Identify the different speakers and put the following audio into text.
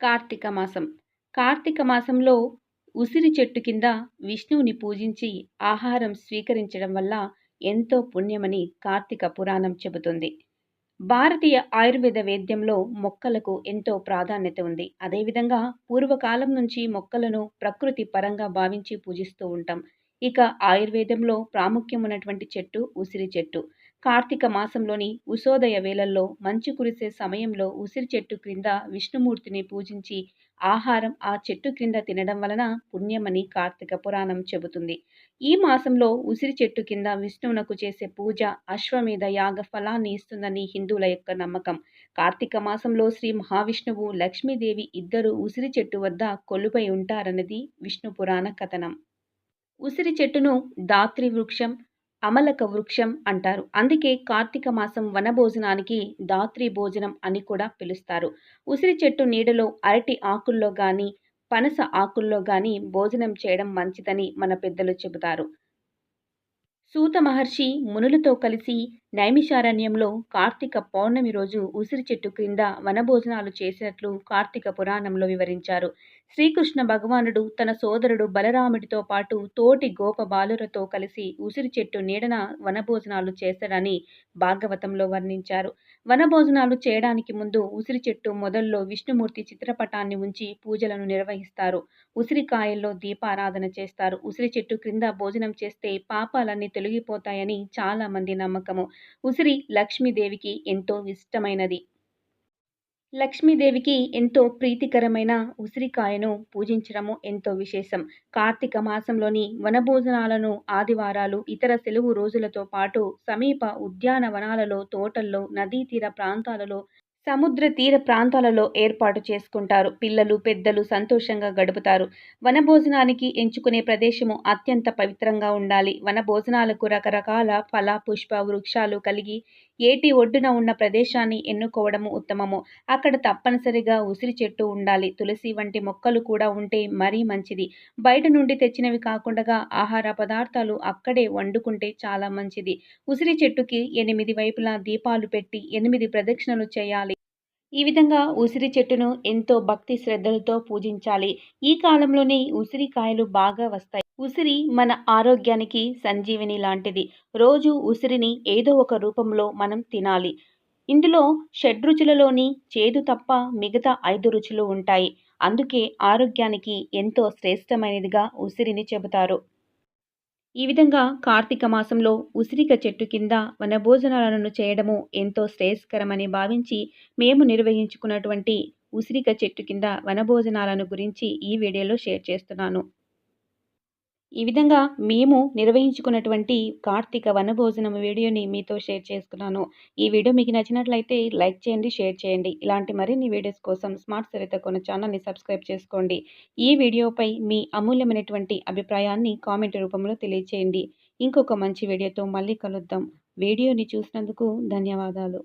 Speaker 1: కార్తీక మాసం. కార్తీక మాసంలో ఉసిరి చెట్టు కింద విష్ణువుని పూజించి ఆహారం స్వీకరించడం వల్ల ఎంతో పుణ్యమని కార్తీక పురాణం చెబుతుంది. భారతీయ ఆయుర్వేద వేద్యంలో మొక్కలకు ఎంతో ప్రాధాన్యత ఉంది. అదేవిధంగా పూర్వకాలం నుంచి మొక్కలను ప్రకృతి పరంగా భావించి పూజిస్తూ ఉంటాం. ఇక ఆయుర్వేదంలో ప్రాముఖ్యం ఉన్నటువంటి చెట్టు ఉసిరి చెట్టు. కార్తీక మాసంలోని ఉషోదయ వేళల్లో మంచు కురిసే సమయంలో ఉసిరి చెట్టు క్రింద విష్ణుమూర్తిని పూజించి ఆహారం ఆ చెట్టు క్రింద తినడం వలన పుణ్యమని కార్తీక పురాణం చెబుతుంది. ఈ మాసంలో ఉసిరి చెట్టు కింద విష్ణువునకు చేసే పూజ అశ్వమేధ యాగ ఫలాన్ని ఇస్తుందని హిందువుల యొక్క నమ్మకం. కార్తీక మాసంలో శ్రీ మహావిష్ణువు లక్ష్మీదేవి ఇద్దరు ఉసిరి చెట్టు వద్ద కొలుపై ఉంటారన్నది విష్ణు పురాణ కథనం. ఉసిరి చెట్టును దాత్రి వృక్షం అమలక వృక్షం అంటారు. అందుకే కార్తీక మాసం వనభోజనానికి దాత్రి భోజనం అని కూడా పిలుస్తారు. ఉసిరి చెట్టు నీడలో అరటి ఆకుల్లో కానీ పనస ఆకుల్లో కానీ భోజనం చేయడం మంచిదని మన పెద్దలు చెబుతారు. సూత మహర్షి మునులతో కలిసి నైమిషారణ్యంలో కార్తీక పౌర్ణమి రోజు ఉసిరి చెట్టు క్రింద వనభోజనాలు చేసినట్లు కార్తీక పురాణంలో వివరించారు. శ్రీకృష్ణ భగవానుడు తన సోదరుడు బలరాముడితో పాటు తోటి గోప బాలురతో కలిసి ఉసిరి చెట్టు నీడన వనభోజనాలు చేశాడని భాగవతంలో వర్ణించారు. వనభోజనాలు చేయడానికి ముందు ఉసిరి చెట్టు మొదల్లో విష్ణుమూర్తి చిత్రపటాన్ని ఉంచి పూజలను నిర్వహిస్తారు. ఉసిరికాయల్లో దీపారాధన చేస్తారు. ఉసిరి చెట్టు క్రింద భోజనం చేస్తే పాపాలన్నీ తొలగిపోతాయని చాలా మంది నమ్మకము. ఉసిరి లక్ష్మీదేవికి ఎంతో ఇష్టమైనది. లక్ష్మీదేవికి ఎంతో ప్రీతికరమైన ఉసిరికాయను పూజించడము ఎంతో విశేషం. కార్తీక మాసంలోని వనభోజనాలను ఆదివారాలు ఇతర సెలవు రోజులతో పాటు సమీప ఉద్యానవనాలలో తోటల్లో నదీ తీర ప్రాంతాలలో సముద్ర తీర ప్రాంతాలలో ఏర్పాటు చేసుకుంటారు. పిల్లలు పెద్దలు సంతోషంగా గడుపుతారు. వనభోజనానికి ఎంచుకునే ప్రదేశము అత్యంత పవిత్రంగా ఉండాలి. వనభోజనాలకు రకరకాల ఫల పుష్ప వృక్షాలు కలిగి ఏటి ఒడ్డున ఉన్న ప్రదేశాన్ని ఎన్నుకోవడము ఉత్తమము. అక్కడ తప్పనిసరిగా ఉసిరి చెట్టు ఉండాలి. తులసి వంటి మొక్కలు కూడా ఉంటే మరీ మంచిది. బయట నుండి తెచ్చినవి కాకుండా ఆహార పదార్థాలు అక్కడే వండుకుంటే చాలా మంచిది. ఉసిరి చెట్టుకి ఎనిమిది వైపులా దీపాలు పెట్టి ఎనిమిది ప్రదక్షిణలు చేయాలి. ఈ విధంగా ఉసిరి చెట్టును ఎంతో భక్తి శ్రద్ధలతో పూజించాలి. ఈ కాలంలోనే ఉసిరికాయలు బాగా వస్తాయి. ఉసిరి మన ఆరోగ్యానికి సంజీవిని లాంటిది. రోజు ఉసిరిని ఏదో ఒక రూపంలో మనం తినాలి. ఇందులో షడ్రుచులలోని చేదు తప్ప మిగతా ఐదు రుచులు ఉంటాయి. అందుకే ఆరోగ్యానికి ఎంతో శ్రేష్టమైనదిగా ఉసిరిని చెబుతారు. ఈ విధంగా కార్తీక మాసంలో ఉసిరిక చెట్టు కింద వనభోజనాలను చేయడము ఎంతో శ్రేయస్కరమని భావించి మేము నిర్వహించుకున్నటువంటి ఉసిరిక చెట్టు కింద వనభోజనాలను గురించి ఈ వీడియోలో షేర్ చేస్తున్నాను. ఈ విధంగా మేము నిర్వహించుకున్నటువంటి కార్తీక వనభోజనం వీడియోని మీతో షేర్ చేసుకున్నాను. ఈ వీడియో మీకు నచ్చినట్లయితే లైక్ చేయండి షేర్ చేయండి. ఇలాంటి మరిన్ని వీడియోస్ కోసం స్మార్ట్ సరిత కొన ఛానల్ని సబ్స్క్రైబ్ చేసుకోండి. ఈ వీడియోపై మీ అమూల్యమైనటువంటి అభిప్రాయాన్ని కామెంట్ రూపంలో తెలియచేయండి. ఇంకొక మంచి వీడియోతో మళ్ళీ కలుద్దాం. వీడియోని చూసినందుకు ధన్యవాదాలు.